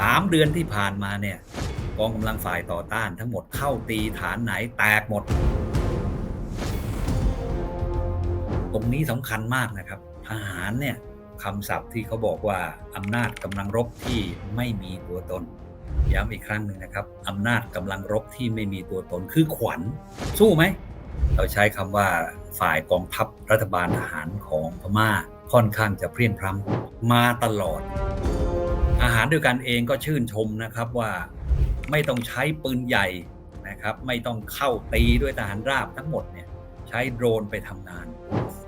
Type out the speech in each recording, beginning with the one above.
สามเดือนที่ผ่านมาเนี่ยกองกำลังฝ่ายต่อต้านทั้งหมดเข้าตีฐานไหนแตกหมด ตรงนี้สำคัญมากนะครับ ทหารเนี่ยคำศัพท์ที่เขาบอกว่าอำนาจกำลังรบที่ไม่มีตัวตนย้ำอีกครั้งหนึ่งนะครับอำนาจกำลังรบที่ไม่มีตัวตนคือขวัญ สู้ไหม เราใช้คำว่าฝ่ายกองทัพรัฐบาลทหารของพม่าค่อนข้างจะเพรียนพรำมาตลอด อาหารด้วยกันเองก็ชื่นชมนะครับว่าไม่ต้องใช้ปืนใหญ่นะครับไม่ต้องเข้าตีด้วยทหารราบทั้งหมดเนี่ยใช้โดรนไปทำงาน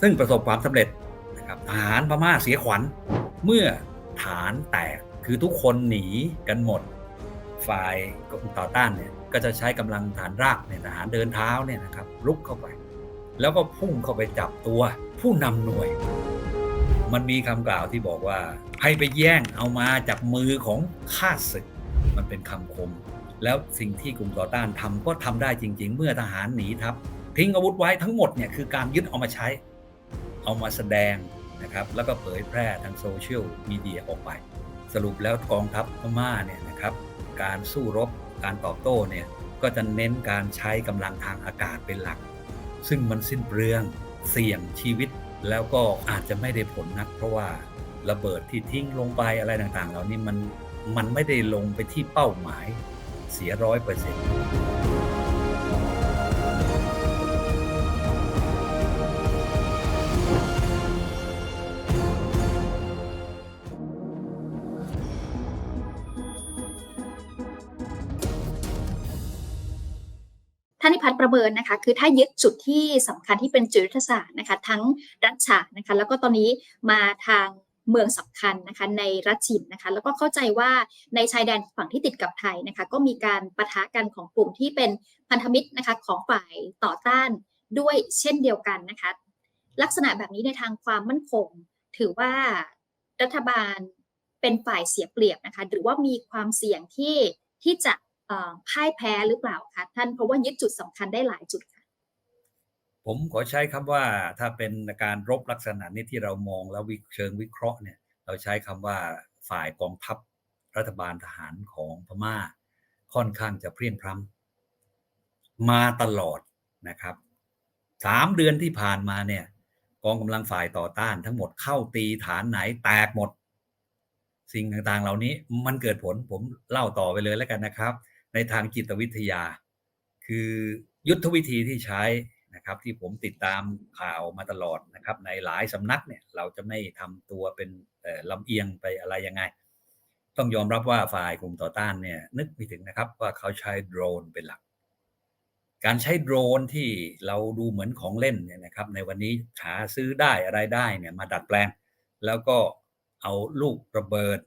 ซึ่งประสบความสำเร็จนะครับทหารพม่าเสียขวัญ เมื่อฐานแตกคือทุกคนหนีกันหมด ฝ่ายต่อต้านเนี่ยก็จะใช้กำลังฐานรากเนี่ยทหารเดินเท้าเนี่ยนะครับลุกเข้าไป แล้วก็พุ่งเข้าไปจับตัวผู้นำหน่วย มันมีคำกล่าวที่บอกว่า ให้ไปแย่งเอามาจากมือของข้าศึก มันเป็นคำคม แล้วสิ่งที่กลุ่มต่อต้านทำก็ทำได้จริง ๆ เมื่อทหารหนีทัพทิ้งอาวุธไว้ทั้งหมดเนี่ยคือการยึดเอามาใช้ เอามาแสดงนะครับแล้วก็เผยแพร่ทางโซเชียลมีเดียออกไป สรุปแล้วกองทัพพม่าเนี่ยนะครับการสู้รบการตอบโต้เนี่ยก็จะเน้นการใช้กำลังทางอากาศเป็นหลัก ซึ่งมันสิ้นเปลืองเสี่ยงชีวิต แล้วก็อาจจะไม่ได้ผลนัก เพราะว่าระเบิดที่ทิ้งลงไปอะไรต่างๆ เหล่านี้มันมันไม่ได้ลงไปที่เป้าหมายเสียร้อยเปอร์เซ็นต์ นิพัฒน์ประเมินนะคะ คือถ้ายึดจุดที่สำคัญที่เป็นจุดยุทธศาสตร์นะคะ ทั้งรัชฉานนะคะ แล้วก็ตอนนี้มาทางเมืองสำคัญนะคะในรัชฉินนะคะ แล้วก็เข้าใจว่าในชายแดนฝั่งที่ติดกับไทยนะคะ ก็มีการปะทะกันของกลุ่มที่เป็นพันธมิตรนะคะของฝ่ายต่อต้านด้วยเช่นเดียวกันนะคะ ลักษณะแบบนี้ในทางความมั่นคง ถือว่ารัฐบาลเป็นฝ่ายเสียเปรียบนะคะ หรือว่ามีความเสี่ยงที่ที่จะ พ่ายแพ้หรือเปล่าคะท่านเพราะว่ายึดจุดสำคัญได้หลายจุดค่ะ ผมขอใช้คำว่าถ้าเป็นการรบลักษณะนี้ที่เรามองแล้ววิเชิงวิเคราะห์เนี่ย เราใช้คำว่าฝ่ายกองทัพรัฐบาลทหารของพม่า ค่อนข้างจะเพรียงพรำมาตลอดนะครับสามเดือนที่ผ่านมาเนี่ย กองกำลังฝ่ายต่อต้านทั้งหมดเข้าตีฐานไหนแตกหมด สิ่งต่างๆเหล่านี้มันเกิดผลผมเล่าต่อไปเลยแล้วกันนะครับ ในทางจิตวิทยา คือยุทธวิธีที่ใช้นะครับ ที่ผมติดตามข่าวมาตลอดนะครับ ในหลายสำนักเนี่ยเราจะไม่ทำตัวเป็นลำเอียงไปอะไรยังไง ต้องยอมรับว่าฝ่ายกลุ่มต่อต้านเนี่ยนึกไม่ถึงนะครับว่าเขาใช้โดรนเป็นหลัก การใช้โดรนที่เราดูเหมือนของเล่นเนี่ยนะครับ ในวันนี้หาซื้อได้อะไรได้เนี่ยมาดัดแปลง แล้วก็เอาลูกระเบิด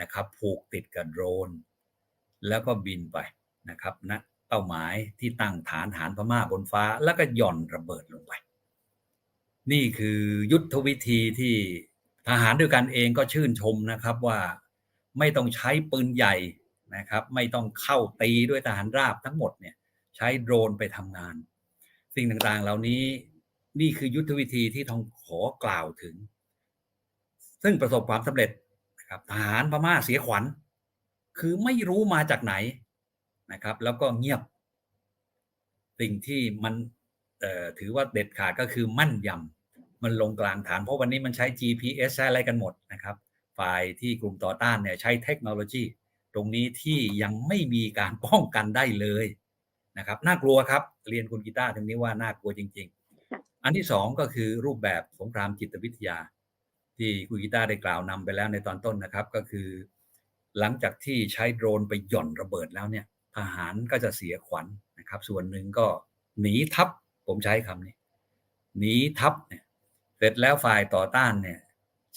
นะครับผูกติดกับโดรน แล้วก็บินไปนะครับณเป้าหมายที่ตั้งฐานฐานพม่าบนฟ้า แล้วก็หย่อนระเบิดลงไป นี่คือยุทธวิธีที่ทหารด้วยกันเองก็ชื่นชมนะครับว่าไม่ต้องใช้ปืนใหญ่นะครับ ไม่ต้องเข้าตีด้วยทหารราบทั้งหมดเนี่ยใช้โดรนไปทำงาน สิ่งต่างๆเหล่านี้นี่คือยุทธวิธีที่ต้องขอกล่าวถึง ซึ่งประสบความสำเร็จนะครับทหารพม่าเสียขวัญ คือไม่รู้มาจากไหนนะครับ แล้วก็เงียบ สิ่งที่มันเอ่อถือว่าเด็ดขาดก็คือมั่นยำมันลงกลางฐานเพราะวันนี้มันใช้ GPS ใช้อะไรกันหมดนะครับ ฝ่ายที่กลุ่มต่อต้านเนี่ยใช้เทคโนโลยี ตรงนี้ที่ยังไม่มีการป้องกันได้เลยนะครับน่ากลัวครับ เรียนคุณกีตาร์ตรงนี้ว่าน่ากลัวจริง ๆ อันที่สองก็คือรูปแบบสงครามจิตวิทยา ที่คุณกีตาร์ได้กล่าวนำไปแล้วในตอนต้นนะครับ ก็คือ หลังจากที่ใช้โดรนไปหย่อนระเบิดแล้วเนี่ยทหารก็จะเสียขวัญนะครับ ส่วนหนึ่งก็หนีทัพผมใช้คำนี้หนีทัพเนี่ยเสร็จแล้วฝ่ายต่อต้านเนี่ย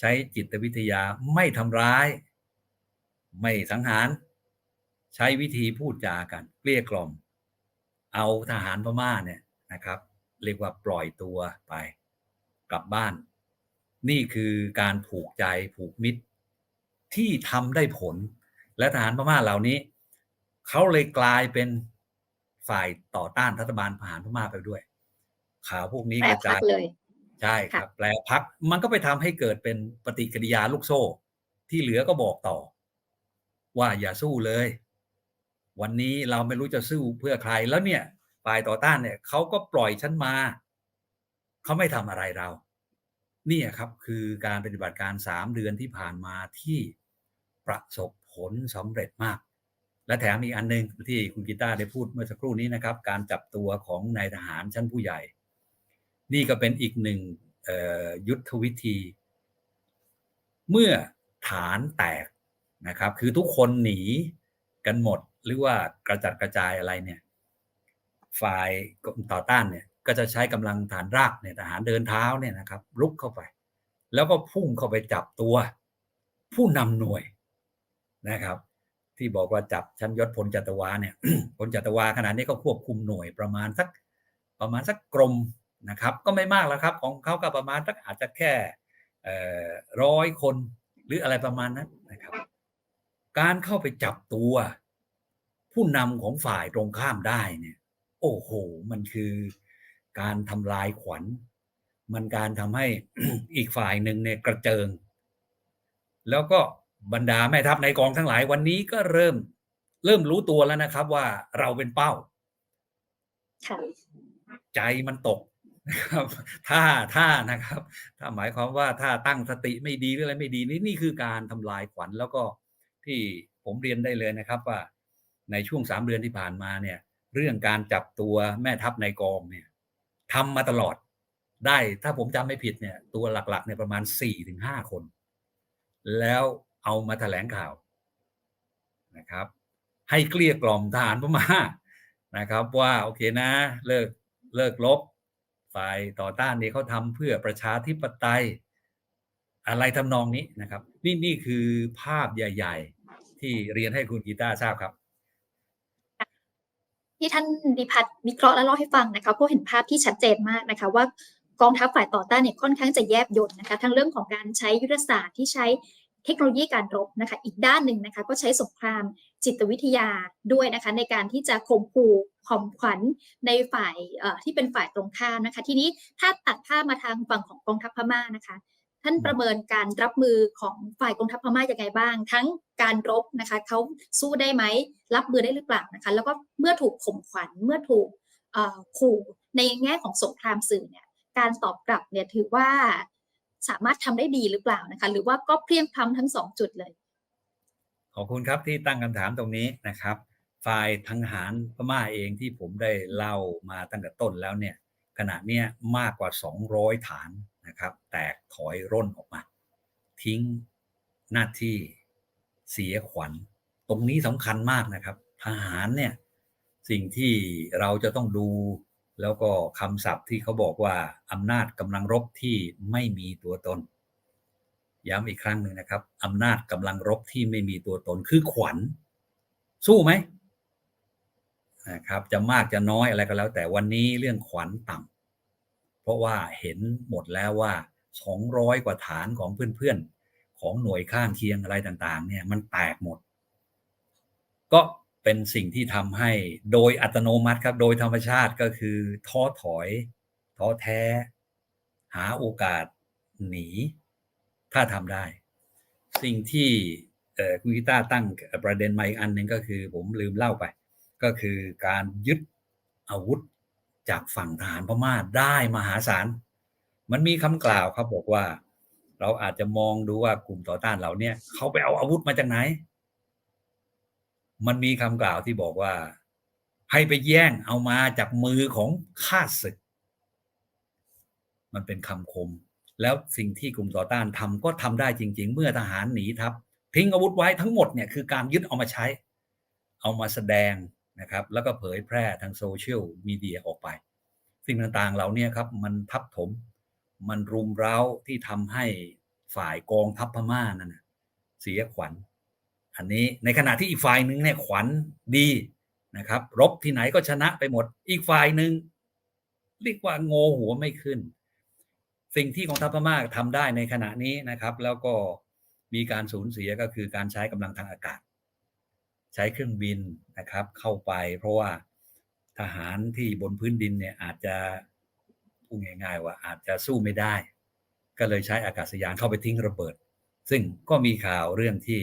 ใช้จิตวิทยาไม่ทำร้าย ไม่สังหาร ใช้วิธีพูดจากันเกลี้ยกล่อม เอาทหารพม่าเนี่ยนะครับ เรียกว่าปล่อยตัวไปกลับบ้าน นี่คือการผูกใจผูกมิตร ที่ทำได้ผล และทหารพม่าเหล่านี้ เขาเลยกลายเป็นฝ่ายต่อต้านรัฐบาลทหารพม่าไปด้วย ข่าวพวกนี้แปรกระพัจากยเลยใช่ครับแปลพักมันก็ไปทำให้เกิดเป็นปฏิกิริยาลูกโซ่ ที่เหลือก็บอกต่อ ว่าอย่าสู้เลย วันนี้เราไม่รู้จะสู้เพื่อใครแล้วเนี่ยฝ่ายต่อต้านเนี่ยเขาก็ปล่อยฉันมา เขาไม่ทำอะไรเราเนี่ครับคือการปฏิบัติการสามเดือนที่ผ่านมาที่ประสบผลสำเร็จมาก และแถมอีกอันหนึงที่คุณกีตาร์ได้พูดเมื่อสักครู่นี้นะครับ การจับตัวของนายทหารชั้นผู้ใหญ่ นี่ก็เป็นอีกหนึ่งยุทธวิธี เมื่อฐานแตกนะครับ คือทุกคนหนีกันหมดหรือว่ากระจัดกระจายอะไรเนี่ย ฝ่ายต่อต้านเนี่ย ก็จะใช้กำลังฐานรากเนี่ยทหารเดินเท้าเนี่ยนะครับลุกเข้าไป แล้วก็พุ่งเข้าไปจับตัว ผู้นำหน่วยนะครับ ที่บอกว่าจับชั้นยศพลจัตวาเนี่ยพลจัตวาขนาดนี้ก็ควบคุมหน่วยประมาณสักประมาณสักกรมนะครับ ก็ไม่มากแล้วครับ ของเขาก็ประมาณสักอาจจะแค่ร้อยคนหรืออะไรประมาณนั้นนะครับ การเข้าไปจับตัว ผู้นำของฝ่ายตรงข้ามได้เนี่ย โอ้โห มันคือ การทำลายขวัญ มันการทำให้อีกฝ่ายหนึ่งเนี่ยกระเจิง แล้วก็บรรดาแม่ทัพในกองทั้งหลายวันนี้ก็เริ่มเริ่มรู้ตัวแล้วนะครับว่าเราเป็นเป้าค่ะใจมันตกนะครับถ้าถ้านะครับ ถ้าหมายความว่าถ้าตั้งสติไม่ดีหรืออะไรไม่ดีนี่นี่คือการทำลายขวัญแล้วก็ที่ผมเรียนได้เลยนะครับว่าในช่วงสามเดือนที่ผ่านมาเนี่ย เรื่องการจับตัวแม่ทัพในกองเนี่ย ทำมาตลอดได้ถ้าผมจำไม่ผิดเนี่ยตัวหลักๆเนี่ยประมาณสี่ถึงห้าคน แล้วเอามาแถลงข่าวนะครับ ให้เกลี้ยกล่อมทหารพม่านะครับ ว่าโอเคนะ เลิกเลิกลบฝ่ายต่อต้านนี่เขาทำเพื่อประชาธิปไตยอะไรทำนองนี้นะครับ นี่นี่คือภาพใหญ่ ๆ ที่เรียนให้คุณกีตาร์ทราบครับ ที่ท่านดิพัฒน์วิเคราะห์และเล่าให้ฟังนะคะเพราะเห็นภาพที่ชัดเจนมากนะคะว่ากองทัพฝ่ายต่อต้านเนี่ยค่อนข้างจะแยบยลนะคะทั้งเรื่องของการใช้ยุทธศาสตร์ที่ใช้เทคโนโลยีการรบนะคะอีกด้านหนึ่งนะคะก็ใช้สงครามจิตวิทยาด้วยนะคะในการที่จะข่มขู่ข่มขวัญในฝ่ายที่เป็นฝ่ายตรงข้ามนะคะ ทีนี้ถ้าตัดภาพมาทางฝั่งของกองทัพพม่านะคะ ท่านประเมินการรับมือของฝ่ายกองทัพพม่าอย่างไงบ้าง ทั้งการรบนะคะเขาสู้ได้ไหมรับมือได้หรือเปล่านะคะ แล้วก็เมื่อถูกข่มขวัญเมื่อถูกขู่ในแง่ของสงครามสื่อเนี่ยการตอบกลับเนี่ยถือว่าสามารถทำได้ดีหรือเปล่านะคะ หรือว่าก็เพลียงพล้ำทั้งสองจุดเลย ขอบคุณครับที่ตั้งคำถามตรงนี้นะครับ ฝ่ายทหารพม่าเองที่ผมได้เล่ามาตั้งแต่ต้นแล้วเนี่ยขณะเนี้ยมากกว่า 200 ฐาน นะครับ แตกถอยร่นออกมา ทิ้งหน้าที่เสียขวัญ ตรงนี้สำคัญมากนะครับ ทหารเนี่ย สิ่งที่เราจะต้องดู แล้วก็คำศัพท์ที่เขาบอกว่าอำนาจกำลังรบที่ไม่มีตัวตน ย้ำอีกครั้งหนึ่งนะครับอำนาจกำลังรบที่ไม่มีตัวตนคือขวัญ สู้ไหมนะครับ จะมากจะน้อยอะไรก็แล้ว แต่วันนี้เรื่องขวัญต่ำ เพราะว่าเห็นหมดแล้วว่า 200 กว่าฐานของเพื่อนๆ ของหน่วยข้างเคียงอะไรต่างๆเนี่ยมันแตกหมด ก็เป็นสิ่งที่ทำให้โดยอัตโนมัติครับ โดยธรรมชาติก็คือท้อถอยท้อแท้ หาโอกาสหนี ถ้าทำได้ สิ่งที่คุณกิต้าตั้งประเด็นมาอีกอันหนึ่งก็คือผมลืมเล่าไป ก็คือการยึดอาวุธ จากฝั่งทหารพม่าได้มหาศาล มันมีคำกล่าวครับบอกว่า เราอาจจะมองดูว่ากลุ่มต่อต้านเหล่านี้เขาไปเอาอาวุธมาจากไหน มันมีคำกล่าวที่บอกว่า ให้ไปแย่งเอามาจากมือของข้าศึก มันเป็นคำคม แล้วสิ่งที่กลุ่มต่อต้านทำก็ทำได้จริง ๆ เมื่อทหารหนีทัพทิ้งอาวุธไว้ทั้งหมดเนี่ยคือการยึดเอามาใช้ เอามาแสดง นะครับแล้วก็เผยแพร่ทางโซเชียลมีเดียออกไป สิ่งต่างๆเหล่านี้ครับมันทับถม มันรุมเร้าที่ทำให้ฝ่ายกองทัพพม่านั่นนะเสียขวัญ อันนี้ในขณะที่อีกฝ่ายหนึ่งเนี่ยขวัญดีนะครับ รบที่ไหนก็ชนะไปหมด อีกฝ่ายหนึ่งเรียกว่าโงหัวไม่ขึ้น สิ่งที่กองทัพพม่าทำได้ในขณะนี้นะครับ แล้วก็มีการสูญเสียก็คือการใช้กำลังทางอากาศ ใช้เครื่องบินนะครับ เข้าไป เพราะว่าทหารที่บนพื้นดินเนี่ยอาจจะพูดง่ายๆว่าอาจจะสู้ไม่ได้ ก็เลยใช้อากาศยานเข้าไปทิ้งระเบิด ซึ่งก็มีข่าวเรื่องที่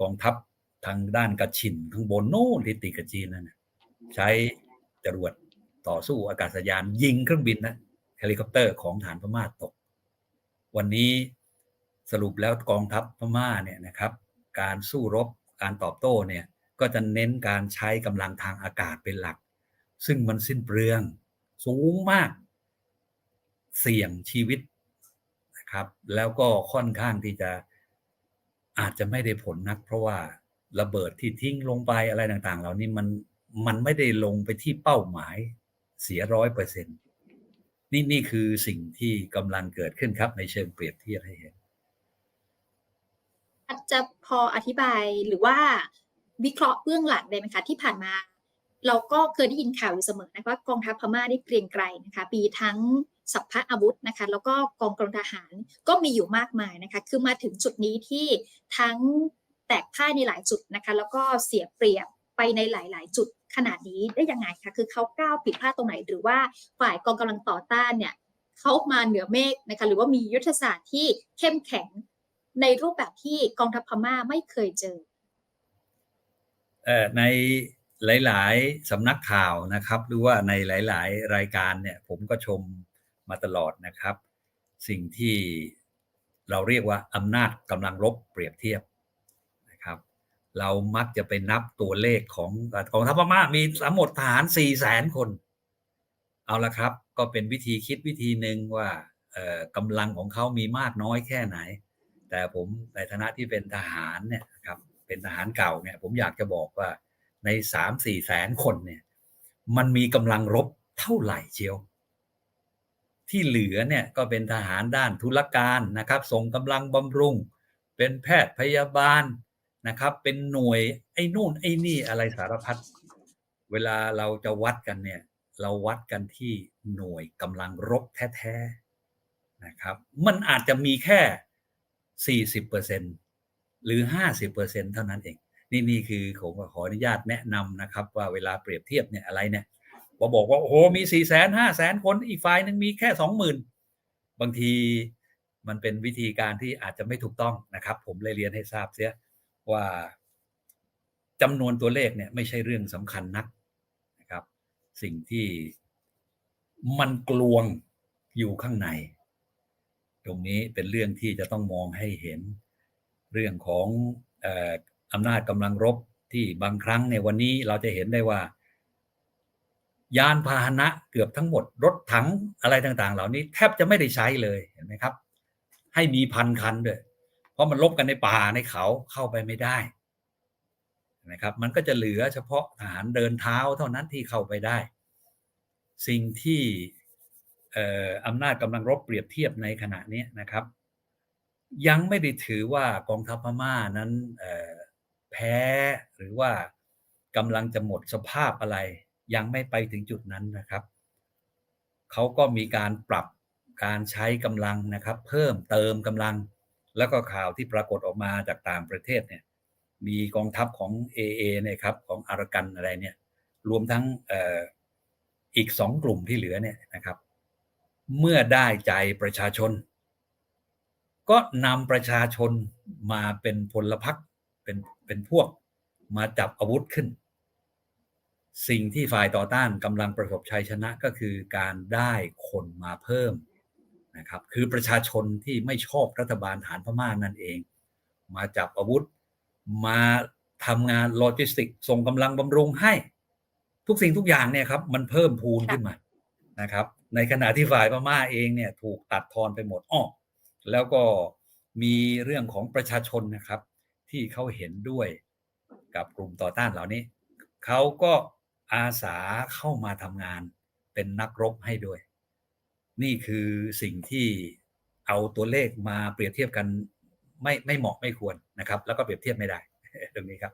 กองทัพทางด้านกระชินข้างบนโน่นที่ติดกับจีนนั่นใช้จรวดต่อสู้อากาศยานยิงเครื่องบินนะเฮลิคอปเตอร์ของฐานพม่าตก วันนี้สรุปแล้วกองทัพพม่าเนี่ยนะครับ การสู้รบ การตอบโต้เนี่ยก็จะเน้นการใช้กำลังทางอากาศเป็นหลัก ซึ่งมันสิ้นเปลืองสูงมาก เสี่ยงชีวิตนะครับ แล้วก็ค่อนข้างที่จะอาจจะไม่ได้ผลนัก เพราะว่าระเบิดที่ทิ้งลงไปอะไรต่างๆ เหล่านี้มันมันไม่ได้ลงไปที่เป้าหมายเสียร้อยเปอร์เซ็นต์นี่นี่คือสิ่งที่กำลังเกิดขึ้นครับในเชิงเปรียบเทียบให้เห็น จะพออธิบายหรือว่าวิเคราะห์เบื้องหลังได้ไหมคะ ที่ผ่านมา เราก็เคยได้ยินข่าวอยู่เสมอนะคะว่ากองทัพพม่าได้เกรียงไกรนะคะมีทั้งสัพพะอาวุธนะคะแล้วก็กองกำลังทหารก็มีอยู่มากมายนะคะคือมาถึงจุดนี้ที่ทั้งแตกพ่ายในหลายจุดนะคะแล้วก็เสียเปรียบไปในหลาย ๆ จุดขนาดนี้ได้ยังไงคะคือเขาก้าวผิดพลาดตรงไหน หรือว่าฝ่ายกองกำลังต่อต้านเนี่ยเขามาเหนือเมฆนะคะหรือว่ามียุทธศาสตร์ที่เข้มแข็ง ในรูปแบบที่กองทัพพม่าไม่เคยเจอเอ่อในหลาย ๆสำนักข่าวนะครับ หรือว่าในหลาย ๆ รายการเนี่ยผมก็ชมมาตลอดนะครับ สิ่งที่เราเรียกว่าอำนาจกำลังรบเปรียบเทียบนะครับ เรามักจะไปนับตัวเลขของกองทัพพม่ามีทั้งหมดทหาร4 0 0แสนคน เอาละครับ ก็เป็นวิธีคิดวิธีหนึ่งว่าเอ่อกำลังของเขามีมากน้อยแค่ไหน แต่ผมในฐานะที่เป็นทหารเนี่ยครับเป็นทหารเก่าเนี่ยผมอยากจะบอกว่าในสามสี่แสนคนเนี่ยมันมีกำลังรบเท่าไหร่เชียว ที่เหลือเนี่ยก็เป็นทหารด้านธุรการนะครับ ส่งกำลังบำรุง เป็นแพทย์พยาบาลนะครับ เป็นหน่วยไอ้นู่นไอ้นี่อะไรสารพัดเวลาเราจะวัดกันเนี่ย เราวัดกันที่หน่วยกำลังรบแท้ๆนะครับ มันอาจจะมีแค่ 40%หรือ 50%เท่านั้นเอง นี่นี่คือผมขออนุญาตแนะนำนะครับ ว่าเวลาเปรียบเทียบเนี่ยอะไรเนี่ยพอบอกว่าโอ้โหมี4 0 0 0 0 0 5 0 0 0 0คนอีกฝ่ายหนึ่งมีแค่20,000บางทีมันเป็นวิธีการที่อาจจะไม่ถูกต้องนะครับ ผมเลยเรียนให้ทราบเสียว่าจำนวนตัวเลขเนี่ยไม่ใช่เรื่องสำคัญนักนะครับ สิ่งที่มันกลวงอยู่ข้างใน ตรงนี้เป็นเรื่องที่จะต้องมองให้เห็น เรื่องของอำนาจกำลังรบที่บางครั้งในวันนี้เราจะเห็นได้ว่า ยานพาหนะเกือบทั้งหมด รถถังอะไรต่าง ๆ เหล่านี้แทบจะไม่ได้ใช้เลยเห็นไหมครับ ให้มีพันคันด้วย เพราะมันลบกันในป่าในเขาเข้าไปไม่ได้นะครับ มันก็จะเหลือเฉพาะทหารเดินเท้าเท่านั้นที่เข้าไปได้ สิ่งที่ อำนาจกำลังรบเปรียบเทียบในขณะนี้นะครับ ยังไม่ได้ถือว่ากองทัพพม่านั้นแพ้หรือว่ากำลังจะหมดสภาพอะไร ยังไม่ไปถึงจุดนั้นนะครับเขาก็มีการปรับการใช้กำลังนะครับ เพิ่มเติมกำลัง แล้วก็ข่าวที่ปรากฏออกมาจากต่างประเทศเนี่ยมีกองทัพของ AA เนี่ยครับของอารากันอะไรเนี่ยรวมทั้งออีกสองกลุ่มที่เหลือเนี่ยนะครับ เมื่อได้ใจประชาชน ก็นำประชาชนมาเป็นพลพรรคเป็นเป็นพวกมาจับอาวุธขึ้น สิ่งที่ฝ่ายต่อต้านกำลังประสบชัยชนะก็คือการได้คนมาเพิ่มนะครับคือประชาชนที่ไม่ชอบรัฐบาลฐานพม่านั่นเอง มาจับอาวุธ มาทำงานโลจิสติกส่งกำลังบำรุงให้ ทุกสิ่งทุกอย่างเนี่ยครับ มันเพิ่มพูนขึ้นมานะครับ ในขณะที่ฝ่ายพม่าเองเนี่ยถูกตัดทอนไปหมดอ้อแล้วก็มีเรื่องของประชาชนนะครับ ที่เขาเห็นด้วยกับกลุ่มต่อต้านเหล่านี้ เขาก็อาสาเข้ามาทำงานเป็นนักรบให้ด้วย นี่คือสิ่งที่เอาตัวเลขมาเปรียบเทียบกันไม่ไม่เหมาะไม่ควรนะครับ แล้วก็เปรียบเทียบไม่ได้ตรงนี้ครับ